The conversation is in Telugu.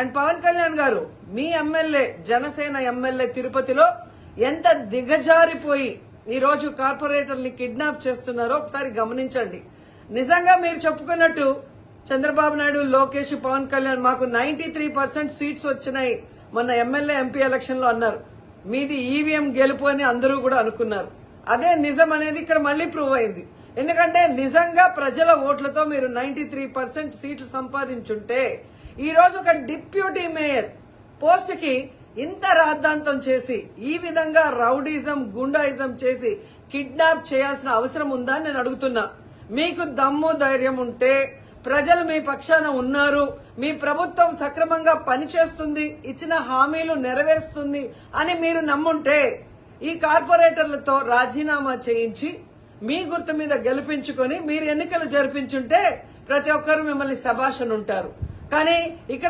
అండ్ పవన్ కళ్యాణ్ గారు మీ ఎమ్మెల్యే జనసేన ఎమ్మెల్యే తిరుపతిలో ఎంత దిగజారిపోయి ఈ రోజు కార్పొరేటర్ని కిడ్నాప్ చేస్తున్నారో ఒకసారి గమనించండి. నిజంగా మీరు చెప్పుకున్నట్టు చంద్రబాబు నాయుడు లోకేష్ పవన్ కళ్యాణ్ మాకు నైన్టీ త్రీ పర్సెంట్ సీట్స్ వచ్చినాయి మొన్న ఎమ్మెల్యే ఎంపీ ఎలక్షన్లో అన్నారు. మీది ఈవీఎం గెలుపు అని అందరూ కూడా అనుకున్నారు. అదే నిజం అనేది ఇక్కడ మళ్ళీ ప్రూవ్ అయింది. ఎందుకంటే నిజంగా ప్రజల ఓట్లతో మీరు నైన్టీ త్రీ పర్సెంట్ సీట్లు సంపాదించుంటే ఈరోజు ఒక డిప్యూటీ మేయర్ పోస్ట్కి ఇంత రాద్ధాంతం చేసి ఈ విధంగా రౌడీజం గుండాయిజం చేసి కిడ్నాప్ చేయాల్సిన అవసరం ఉందా అని నేను అడుగుతున్నా. మీకు దమ్ము ధైర్యం ఉంటే ప్రజలు మీ పక్షాన ఉన్నారు మీ ప్రభుత్వం సక్రమంగా పనిచేస్తుంది ఇచ్చిన హామీలు నెరవేరుస్తుంది అని మీరు నమ్ముంటే ఈ కార్పొరేటర్లతో రాజీనామా చేయించి మీ గుర్తు మీద గెలిపించుకొని మీరు ఎన్నికలు జరిపించుంటే ప్రతి ఒక్కరు మిమ్మల్ని శభాషను ఉంటారు. కానీ ఇక్కడ